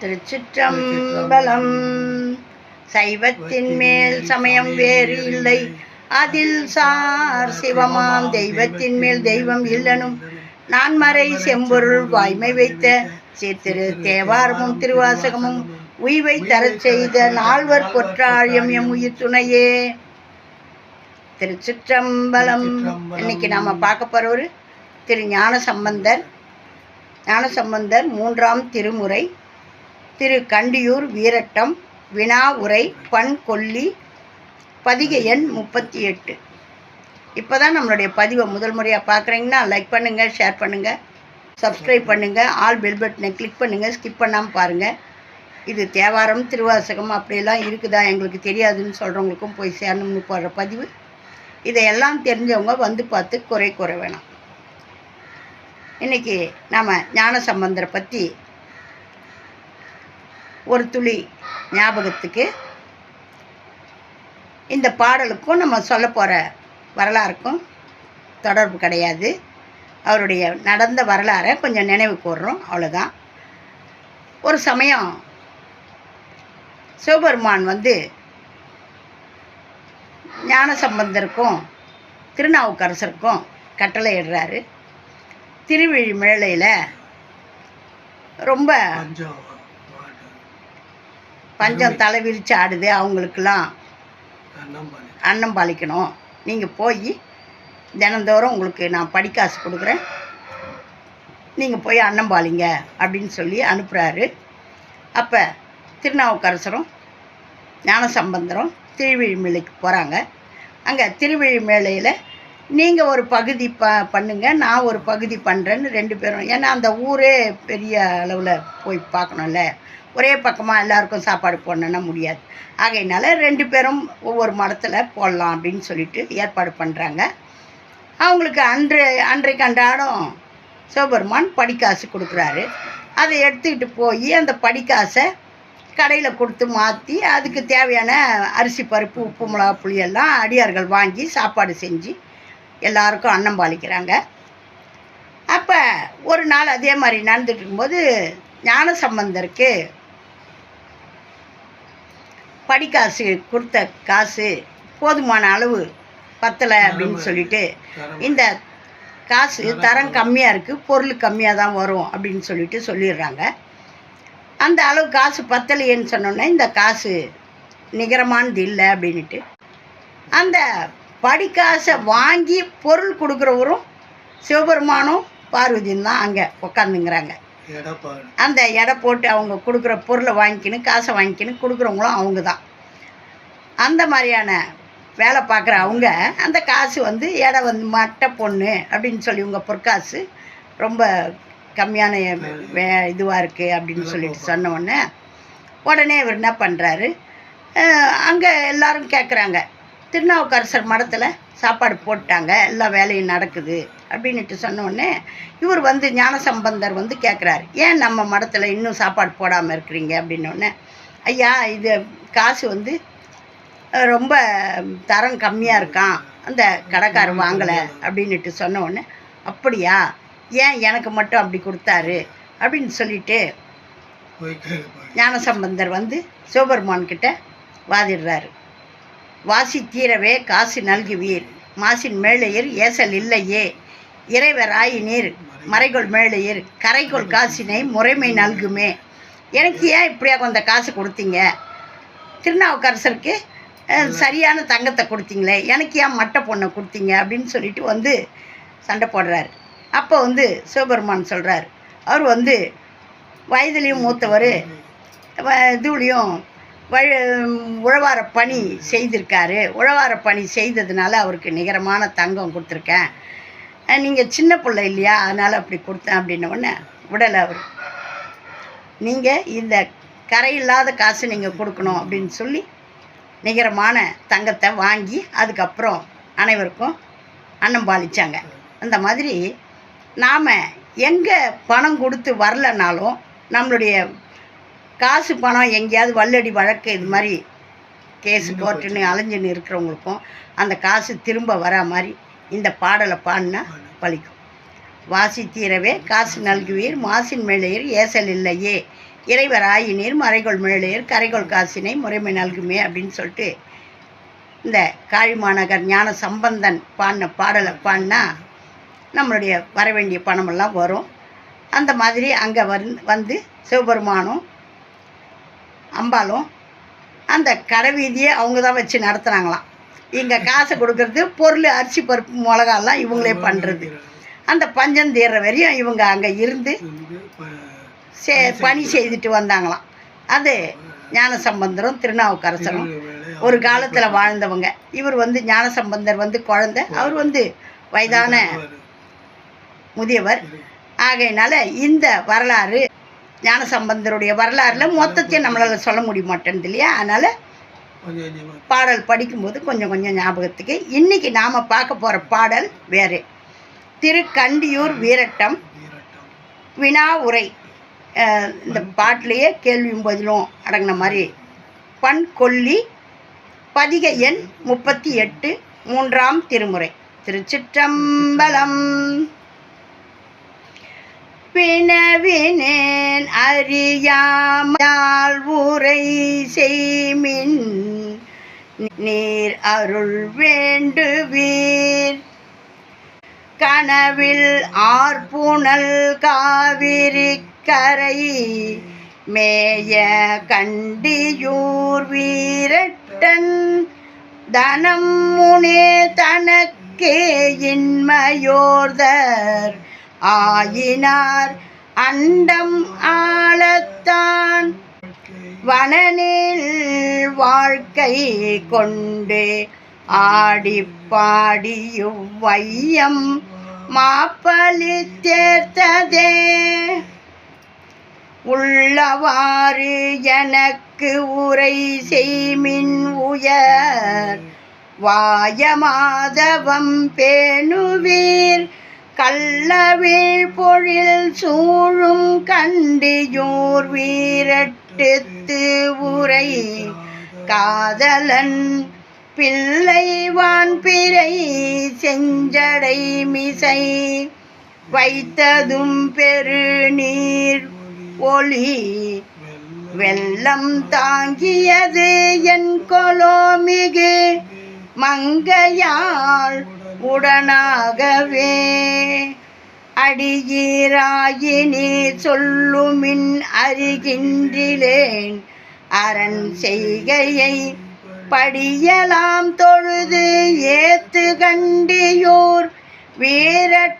திருச்சிற்றம்பலம். சைவத்தின் மேல் சமயம் வேறு இல்லை. அதில் சார் சிவமாம் தெய்வத்தின் மேல் தெய்வம் இல்லனும். நான்மறை செம்பொருள் வாய்மை வைத்த சீர்திரு தேவாரமும் திருவாசகமும் உய்வை தரச் செய்த நால்வர் பொற்றாழியம் எம் உயிர் துணையே திருச்சிற்றம்பலம். இன்னைக்கு நாம பார்க்க போறவர் திரு ஞான சம்பந்தர் ஞான சம்பந்தர் மூன்றாம் திருமுறை. திரு கண்டியூர் வீரட்டம் வினா உரை பண் கொல்லி பதிகை எண் முப்பத்தி எட்டு. இப்போ தான் நம்மளுடைய பதிவை முதல் முறையாக பார்க்குறீங்கன்னா லைக் பண்ணுங்கள் ஷேர் பண்ணுங்கள் சப்ஸ்கிரைப் பண்ணுங்கள் ஆல் பெல் பட்டனை கிளிக் பண்ணுங்கள் ஸ்கிப் பண்ணாமல் பாருங்கள் இது தேவாரம் திருவாசகம் அப்படியெல்லாம் இருக்குதா எங்களுக்கு தெரியாதுன்னு சொல்கிறவங்களுக்கும் போய் சேரணும்னு போடுற பதிவு. இதையெல்லாம் தெரிஞ்சவங்க வந்து பார்த்து குறை கூற வேணாம். இன்றைக்கி நாம் ஞான சம்பந்தரை பற்றி ஒரு துளி ஞாபகத்துக்கு. இந்த பாடலுக்கும் நம்ம சொல்ல போகிற வரலாறுக்கும் தொடர்பு கிடையாது. அவருடைய நடந்த வரலாறை கொஞ்சம் நினைவு கூறுறோம் அவ்வளோதான் ஒரு சமயம் சிவபெருமான் வந்து ஞானசம்பந்தருக்கும் திருநாவுக்கரசருக்கும் கட்டளை இடுறாரு. திருவிழிமிழையில் ரொம்ப பஞ்சம் தலை விரிச்சு ஆடுது அவங்களுக்கெல்லாம் அன்னம் பாலிக்கணும். நீங்கள் போய் தினந்தோறும் உங்களுக்கு நான் படிக்காசு கொடுக்குறேன். நீங்கள் போய் அன்னம் பாலிங்க அப்படின்னு சொல்லி அனுப்புகிறாரு அப்போ திருநாவுக்கரசரும் ஞானசம்பந்தரும் திருவிழிமலைக்கு போகிறாங்க அங்கே திருவிழிமலையில் நீங்கள் ஒரு பகுதி ப பண்ணுங்க நான் ஒரு பகுதி பண்ணுறேன்னு ரெண்டு பேரும். ஏன்னா அந்த ஊரே பெரிய அளவில் போய் பார்க்கணும்ல. ஒரே பக்கமாக எல்லாருக்கும் சாப்பாடு போடணுன்னா முடியாது. ஆகையினால ரெண்டு பேரும் ஒவ்வொரு மடத்தில் போடலாம் அப்படின்னு சொல்லிட்டு ஏற்பாடு பண்ணுறாங்க அவங்களுக்கு அன்று அன்றைக்கு அன்றாடம் சிவபெருமான் படிக்காசு கொடுக்குறாரு. அதை எடுத்துக்கிட்டு போய் அந்த படிக்காசை கடையில் கொடுத்து மாற்றி அதுக்கு தேவையான அரிசி பருப்பு உப்பு மிளகா புளி எல்லாம் அடியார்கள் வாங்கி சாப்பாடு செஞ்சு எல்லாருக்கும் அன்னம் பாலிக்கிறாங்க. அப்போ ஒரு நாள் அதே மாதிரி நடந்துட்டு இருக்கும்போது ஞான சம்பந்தருக்கு படிக்காசு கொடுத்த காசு போதுமான அளவு பத்தலை அப்படின்னு சொல்லிட்டு இந்த காசு தரம் கம்மியாக இருக்குது பொருள் கம்மியாக தான் வரும் அப்படின்னு சொல்லிட்டு சொல்லிடுறாங்க. அந்த அளவு காசு பத்தலையேன்னு சொன்னோன்னே இந்த காசு நிகரமானது இல்லை அப்படின்ட்டு அந்த படிக்காசை வாங்கி பொருள் கொடுக்குறவரும் சிவபெருமானும் பார்வதியும் தான் அங்கே உட்காந்துங்கிறாங்க எடப்பாடி அந்த எடை போட்டு அவங்க கொடுக்குற பொருளை வாங்கிக்கின்னு காசை வாங்கிக்கின்னு கொடுக்குறவங்களும் அவங்க தான். அந்த மாதிரியான வேலை பார்க்குற அவங்க அந்த காசு வந்து எடை வந்து மட்டை பொண்ணு அப்படின்னு சொல்லி உங்க பொற்காசு ரொம்ப கம்மியான வே இதுவாக இருக்குது அப்படின்னு சொல்லிட்டு சொன்ன உடனே உடனே இவர் என்ன பண்ணுறாரு அங்கே எல்லாரும் கேட்குறாங்க திருநாவுக்கரசர் மடத்தில் சாப்பாடு போட்டாங்க எல்லா வேலையும் நடக்குது. அப்படின்னுட்டு சொன்ன உடனே இவர் வந்து ஞானசம்பந்தர் வந்து கேட்குறாரு ஏன் நம்ம மடத்தில் இன்னும் சாப்பாடு போடாமல் இருக்கிறீங்க? அப்படின்ன உடனே ஐயா இது காசு வந்து ரொம்ப தரம் கம்மியாக இருக்கான் அந்த கடைக்காரர் வாங்கலை. அப்படின்னுட்டு சொன்ன உடனே அப்படியா? ஏன் எனக்கு மட்டும் அப்படி கொடுத்தாரு? அப்படின்னு சொல்லிட்டு ஞானசம்பந்தர் வந்து சிவபெருமான் கிட்ட வாதிடுறாரு. வாசி தீரவே காசு நல்குவீர். மாசின் மேலையர் ஏசல் இல்லையே. இறைவர் ஆயினீர் மறைகொள் மேலையர் கரைகொள் காசினை முறைமை நல்குமே. எனக்கு ஏன் இப்படியா கொஞ்ச காசு கொடுத்தீங்க? திருநாவுக்கரசருக்கு சரியான தங்கத்தை கொடுத்தீங்களே எனக்கு ஏன் மட்டை பொண்ணை கொடுத்தீங்க? அப்படின்னு சொல்லிட்டு வந்து சண்டை போடுறாரு. அப்போ வந்து சிவபெருமான் சொல்கிறார் அவர் வந்து வயதுலேயும் மூத்தவர் இதுலேயும் வழ உழவார பணி செய்திருக்காரு. உழவார பணி செய்ததுனால அவருக்கு நிகரமான தங்கம் கொடுத்துருக்கேன். நீங்கள் சின்ன பிள்ளை இல்லையா? அதனால் அப்படி கொடுத்தேன் அப்படின்ன உடனே விடலை அவர். நீங்கள் இந்த கரையில்லாத காசு நீங்கள் கொடுக்கணும் அப்படின்னு சொல்லி நிகரமான தங்கத்தை வாங்கி அதுக்கப்புறம் அனைவருக்கும் அன்னம் பாலிச்சாங்க. அந்த மாதிரி நாம் எங்கே பணம் கொடுத்து வரலனாலும் நம்மளுடைய காசு பணம் எங்கேயாவது வல்லடி வழக்கு இது மாதிரி கேஸு கோர்ட்டுன்னு அலைஞ்சுன்னு இருக்கிறவங்களுக்கும் அந்த காசு திரும்ப வரா மாதிரி இந்த பாடலை பாடினா பலிக்கும். வாசி தீரவே காசு நல்குவீர் மாசின் மேலையர் ஏசல் இல்லையே. இறைவர் ஆயினீர் மறைகொள் மேலேர் கரைகொள் காசினை முறைமை நல்குமே அப்படின்னு சொல்லிட்டு இந்த காழிமாநகர் ஞான சம்பந்தன் பாடின பாடலை பாடினா நம்மளுடைய வர வேண்டிய பணமெல்லாம் வரும். அந்த மாதிரி அங்கே வந் வந்து சிவபெருமானும் அம்பாலும் அந்த கடை வீதியை அவங்க தான் வச்சு நடத்துனாங்களாம். இங்கே காசை கொடுக்கறது பொருள் அரிசி பருப்பு மிளகாலாம் இவங்களே பண்ணுறது அந்த பஞ்சம் தீர்ற வரையும் இவங்க அங்கே இருந்து சே பணி செய்துட்டு வந்தாங்களாம். அது ஞானசம்பந்தரும் திருநாவுக்கரசரும். ஒரு காலத்தில் வாழ்ந்தவங்க. இவர் வந்து ஞானசம்பந்தர் வந்து குழந்த. அவர் வந்து வயதான முதியவர். ஆகையினால இந்த வரலாறு ஞானசம்பந்தருடைய வரலாறில் மொத்தத்தையும் நம்மளால் சொல்ல முடிய மாட்டேன்து இல்லையா? அதனால் பாடல் படிக்கும்போது கொஞ்சம் கொஞ்சம் ஞாபகத்துக்கு. இன்னைக்கு நாம் பார்க்க போகிற பாடல் வேறு. திருக்கண்டியூர் வீரட்டம். வினா உரை. இந்த பாட்டிலேயே கேள்வியும் பதிலும் அடங்கின மாதிரி. பண் கொல்லி பதிக எண் முப்பத்தி எட்டு மூன்றாம் திருமுறை. திருச்சிற்றம்பலம். பிணவினேன் அறியாமல் உரை செய்மின். நீர் அருள் வேண்டுவீர். கனவில் ஆர்புணல் காவிரி கரை மேய கண்டியூர் வீரட்டன். தனம் முனே தனக்கே இன்மையோர்தர். ஆயினார். அண்டம் ஆளத்தான். வனனில் வாழ்க்கை கொண்டு ஆடி பாடியும் வையம் மாப்பலி தேர்த்ததே. உள்ளவாறு எனக்கு உரை செய்மின் உயர். வாயமாதவம் பேணுவீர். கள்ளவிழ் பொழில் சூழும் கண்டியூர் வீரட்டுத்து உரை. காதலன் பிள்ளைவான் பிறை செஞ்சடை மிசை. வைத்ததும் பெருநீர் ஒளி. வெள்ளம் தாங்கியது என் கொலோமிகு மங்கையாள் உடனாகவே அடியீராயினி சொல்லுமின் அறிகின்றிலேன் அரண் செய்கையை படியலாம் தொழுது ஏத்து கண்டியோர். வீரட்டத்துறை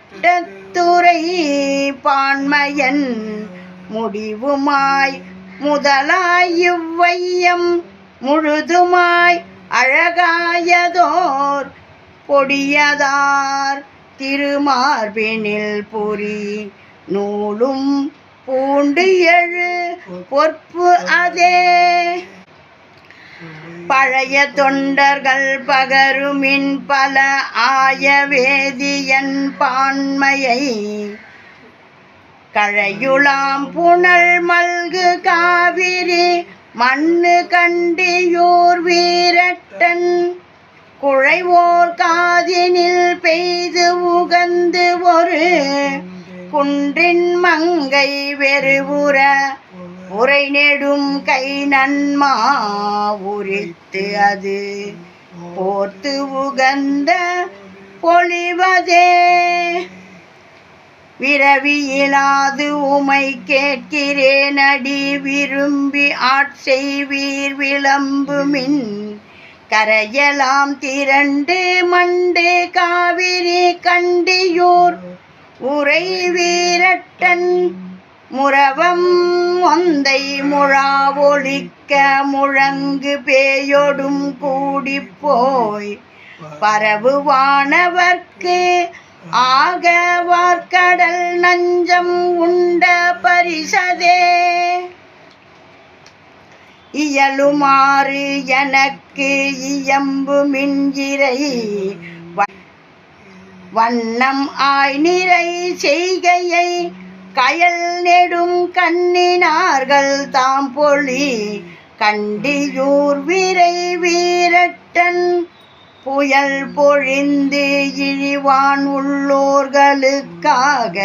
பான்மையன் முடிவுமாய் முதலாய் இவ்வையம் முழுதுமாய் அழகாயதோர். பொடியதார் திருமார்பினில் புரி நூலும் பூண்டு எழு பொற்பு அதே. பழைய தொண்டர்கள் பகருமின் பல ஆய வேதியன் பான்மையை கழையுளாம் புனல் மல்கு காவிரி மண்ணு கண்டியூர் வீரட்டன் குழைவோர் காதினில் பெய்து உகந்து ஒரு குன்றின் மங்கை வெறுவுற உரை நெடும் கை நன்மா உரித்து அது போர்த்து உகந்த பொழிவதே. விரவியிலாது உமை கேட்கிறேன் அடி விரும்பி ஆட்செய்வீர் விளம்புமின் கரையலாம் திரண்டு மண்டு காவிரி கண்டியூர். உரை வீரட்டன் முரவம் ஒந்தை முழா ஒழிக்க முழங்கு பேயொடும் கூடி போய். பரவுவானவர்க்கு ஆக வார்க்கடல் நஞ்சம் உண்ட பரிசதே. இயலுமாறு எனக்கு இயம்பு மின்கிரை வண்ணம் ஆய் நிறை செய்கையை கயல் நெடும் கண்ணினார்கள் தாம் பொழி கண்டியூர் விரை வீரட்டன் புயல் பொழிந்து இழிவான் உள்ளோர்களுக்காக.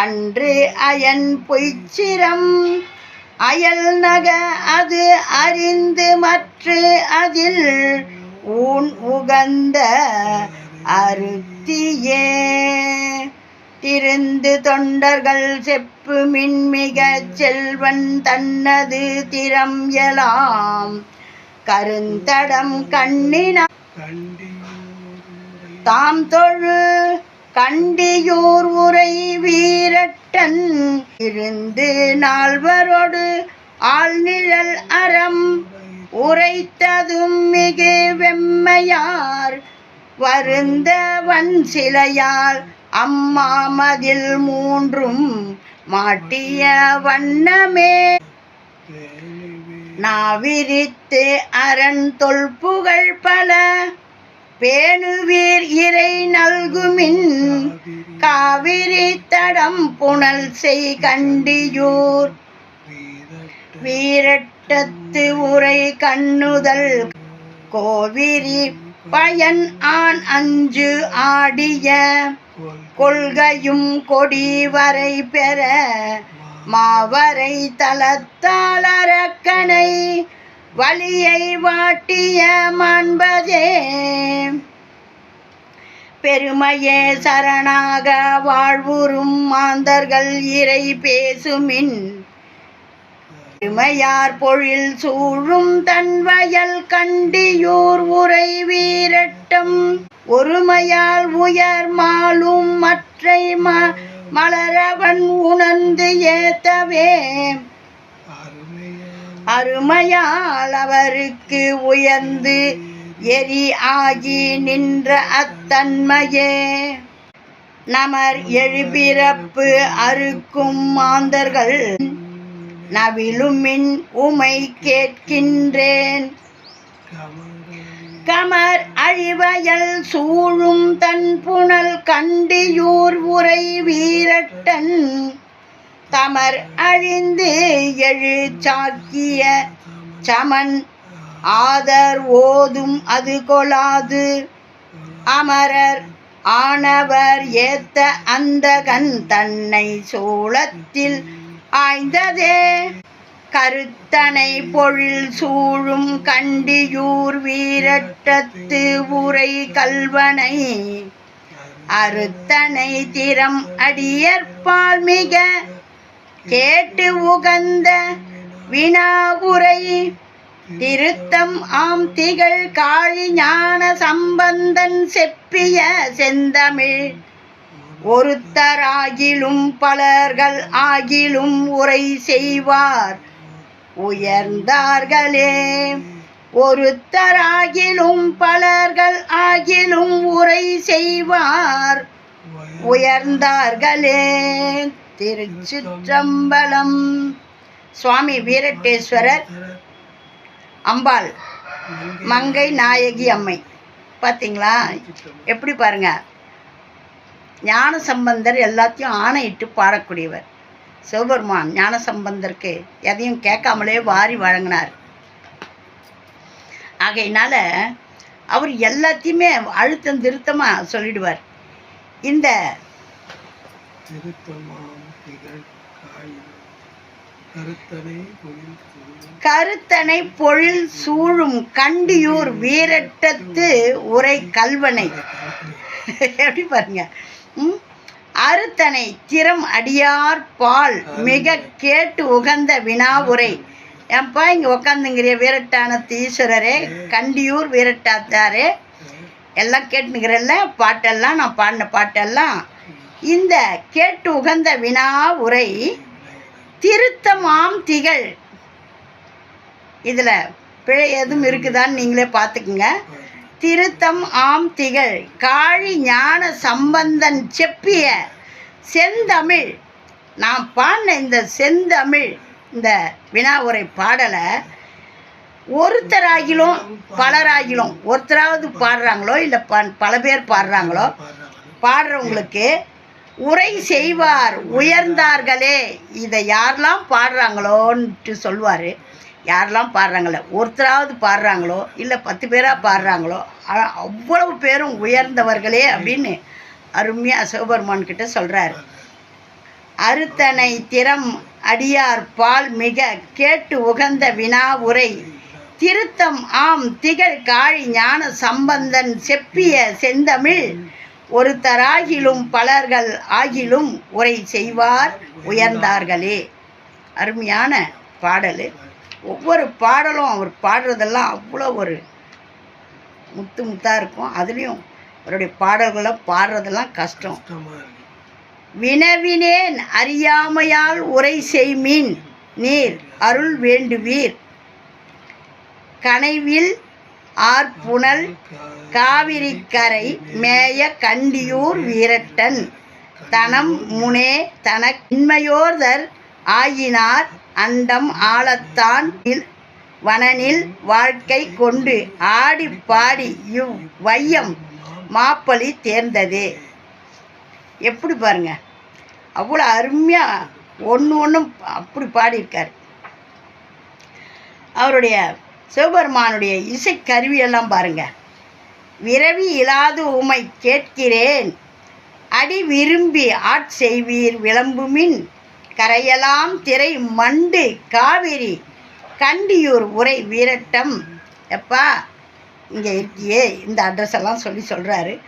அன்று அயன் பொய்ச்சிரம் அயல் நக அது அறிந்து மற்ற அதில் ஊன் உகந்த அருத்தியே. திருந்து தொண்டர்கள் செப்பு மின்மிக செல்வன் தன்னது திறம் எலாம். கருந்தடம் கண்ணினா தாம் தொழு கண்டியூர் உரை வீரட்டன். இருந்து நால்வரோடு ஆழ்நிழல் அறம். உரைத்ததும் மிகு வெம்மையார். வருந்த வன் சிலையால் அம்மாமதில் மூன்றும் மாட்டிய வண்ணமே. நாவிரித்து அரண் தொல்புகழ் பல. பேணுவீர் இறை நல்குமின். காவிரி தடம் புனல் செய் கண்டியூர். வீரட்டத்து உரை கண்ணுதல். கோவிரி பயன் ஆண் அஞ்சு ஆடிய. கொள்கையும் கொடி வரை பெற. மாவரை தலத்தாளரக்கனை வலியை வாட்டிய மாண்பதே. பெருமையே சரணாக வாழ்வுறும் மாந்தர்கள் இறை பேசுமின். பெருமையார் பொழில் சூழும் தன்வயல் கண்டியூர் உரை வீரட்டம். ஒருமையால் உயர் மாலும் மற்றை ம மலரவன் உணர்ந்து ஏத்தவே. அருமையால் அவருக்கு உயர்ந்து எரி ஆகி நின்ற அத்தன்மையே. நமர் எழுபிறப்பு அறுக்கும் மாந்தர்கள் நவிலுமின் உமை கேட்கின்றேன். கமர் அழிவயல் சூழும் தன் புனல் கண்டியூர் உரை வீரட்டன் தமர் அழிந்து எழு சாக்கிய சமன். ஆதர் ஓதும் அது கொளாது. அமரர் ஆனவர் ஏத்த அந்தகன் தன்னை சோளத்தில் ஆய்ந்ததே. கருத்தனை பொழில் சூழும் கண்டியூர் வீரட்டத்து உரை கல்வனை. அறுத்தனை திறம் அடியற்பால் மிக கேட்டு உகந்த வினாவுரை. திருத்தம் ஆம் திகழ் காழி ஞான சம்பந்தன் செப்பிய செந்தமிழ். ஒருத்தராகிலும் பலர்கள் ஆகிலும் உரை செய்வார். உயர்ந்தார்களே. ஒருத்தராகிலும் பலர்கள் ஆகிலும் உரை செய்வார். உயர்ந்தார்களே. திருச்சிற்றம்பலம். சுவாமி வீரட்டேஸ்வரர் அம்பாள் மங்கை நாயகி அம்மை. பார்த்தீங்களா எப்படி பாருங்க? ஞான சம்பந்தர் எல்லாத்தையும் ஆணையிட்டு பாடக்கூடியவர். சிவபெருமான் ஞான சம்பந்தருக்கு எதையும் கேட்காமலே வாரி வழங்கினார். ஆகையினால அவர் எல்லாத்தையுமே அழுத்தம் திருத்தமாக சொல்லிடுவார். இந்த கருத்தனை பொழில் சூழும். கண்டியூர் வீரட்டத்து உரை கல்வனை. எப்படி பாருங்க. அறுத்தனை திறம் அடியார் பால் மிக கேட்டு உகந்த வினா உரை. ஏன்பா இங்கே உக்காந்துங்கிறிய வீரட்டானத்து ஈஸ்வரரே கண்டியூர் வீரட்டாத்தாரே. எல்லாம் கேட்டுங்கிறல்ல பாட்டெல்லாம் நான் பாடின பாட்டெல்லாம். இந்த கேட்டு உகந்த வினா உரை திருத்தமாம் திகழ். இதில் பிழை எதுவும் இருக்குதான்னு நீங்களே பார்த்துக்குங்க. திருத்தம் ஆம் திகழ். காழி ஞான சம்பந்தன் செப்பிய செந்தமிழ். நான் பாடின இந்த செந்தமிழ் இந்த வினா உரை பாடலை ஒருத்தராகிலும் பலராகிலும் ஒருத்தராவது பாடுறாங்களோ இல்லை ப பல பேர் பாடுறாங்களோ பாடுறவங்களுக்கு உரை செய்வார் உயர்ந்தார்களே. இதை யாரெல்லாம் பாடுறாங்களோன்ட்டு சொல்லுவார். யாரெல்லாம் பாடுறாங்களோ ஒருத்தராவது பாடுறாங்களோ இல்லை பத்து பேராக பாடுறாங்களோ அவ்வளவு பேரும் உயர்ந்தவர்களே அப்படின்னு அருமையாக சிவபெருமான் கிட்ட சொல்கிறார் அறுத்தனை திறம் அடியார் பால் மிக கேட்டு உகந்த வினா உரை. திருத்தம் ஆம் திகழ் காழி ஞான சம்பந்தன் செப்பிய செந்தமிழ். ஒருத்தராகிலும் பலர்கள் ஆகிலும் உரை செய்வார் உயர்ந்தார்களே. அருமையான பாடல். ஒவ்வொரு பாடலும் அவர் பாடுறதெல்லாம் அவ்வளோ ஒரு முத்து முத்தாக இருக்கும். அதுலேயும் அவருடைய பாடல்களை பாடுறதெல்லாம் கஷ்டம். வினவினேன் அறியாமையால் உரை செய்மின் நீர் அருள் வேண்டுவீர். கனைவில் ஆர்ப்புணல் காவிரிக்கரை மேய கண்டியூர் வீரட்டன். தனம் முனே தனக்கின்மையோர்தர் ஆயினார் அண்டம் ஆளத்தான் வனனில் வாழ்க்கை கொண்டு ஆடி பாடி இவ் வையம் மாப்பலி தேர்ந்தது. எப்படி பாருங்க. அவ்வளோ அருமையாக ஒன்று ஒன்றும் அப்படி பாடியிருக்கார். அவருடைய சிவபெருமானுடைய இசைக்கருவியெல்லாம் பாருங்கள் பாருங்க. விரவி இலாது உமை கேட்கிறேன். அடி விரும்பி ஆட்செய்வீர் விளம்புமின். கரையலாம் திரை மண்டு காவிரி. கண்டியூர் உரை வீரட்டம். எப்பா இங்கே இருக்கியே இந்த அட்ரஸ் எல்லாம் சொல்லி சொல்கிறாரு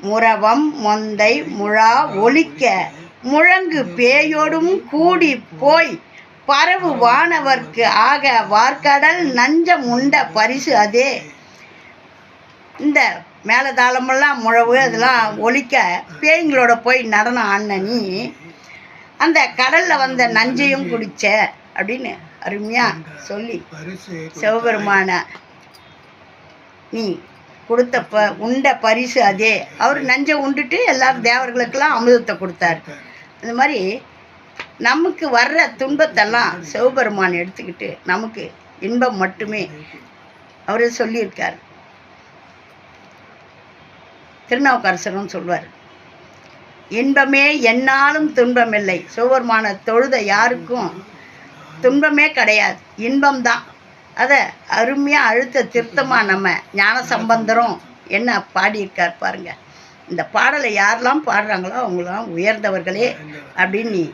முரவம் மொந்தை முழா ஒலிக்க. முழங்கு பேயோடும் கூடி போய். பரவு வானவர்க்கு ஆக வார்க்கடல் நஞ்சம் உண்ட பரிசு அதே. இந்த மேலதாளமெல்லாம் முழவு அதெல்லாம் ஒழிக்க பேய்களோட போய் நடனம் ஆடின நீ அந்த கடலில் வந்த நஞ்சையும் குடிச்ச அப்படின்னு அருமையாக சொல்லி சிவபெருமான நீ கொடுத்த ப உண்ட பரிசு அதே. அவர் நஞ்சை உண்டுட்டு எல்லாரும் தேவர்களுக்கெல்லாம் அமிர்தத்தை கொடுத்தாரு. இந்த மாதிரி நமக்கு வர்ற துன்பத்தெல்லாம் சிவபெருமான் எடுத்துக்கிட்டு நமக்கு இன்பம் மட்டுமே. அவரே சொல்லியிருக்கார். திருநாவுக்கரசரும் சொல்வார். இன்பமே என்னாலும் துன்பமில்லை. சிவபெருமான தொழுத யாருக்கும் துன்பமே கிடையாது. இன்பம்தான். அதை அருமையாக அழுத்த திருத்தமாக நம்ம ஞான சம்பந்தரும் என்ன பாடியிருக்கார் பாருங்கள் இந்த பாடலை யாரெல்லாம் பாடுறாங்களோ அவங்களாம் உயர்ந்தவர்களே அப்படின்னு நீ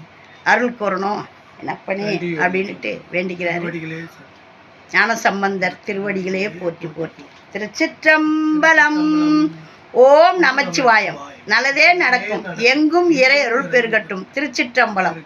அருள் கூறணும் என்னப்பனே அப்படின்ட்டு வேண்டிக்கிறாரு. ஞான சம்பந்தர் திருவடிகளே போற்றி போற்றி. திருச்சிற்றம்பலம். ஓம் நமச்சிவாயம். நல்லதே நடக்கும். எங்கும் இறை அருள் பெருகட்டும். திருச்சிற்றம்பலம்.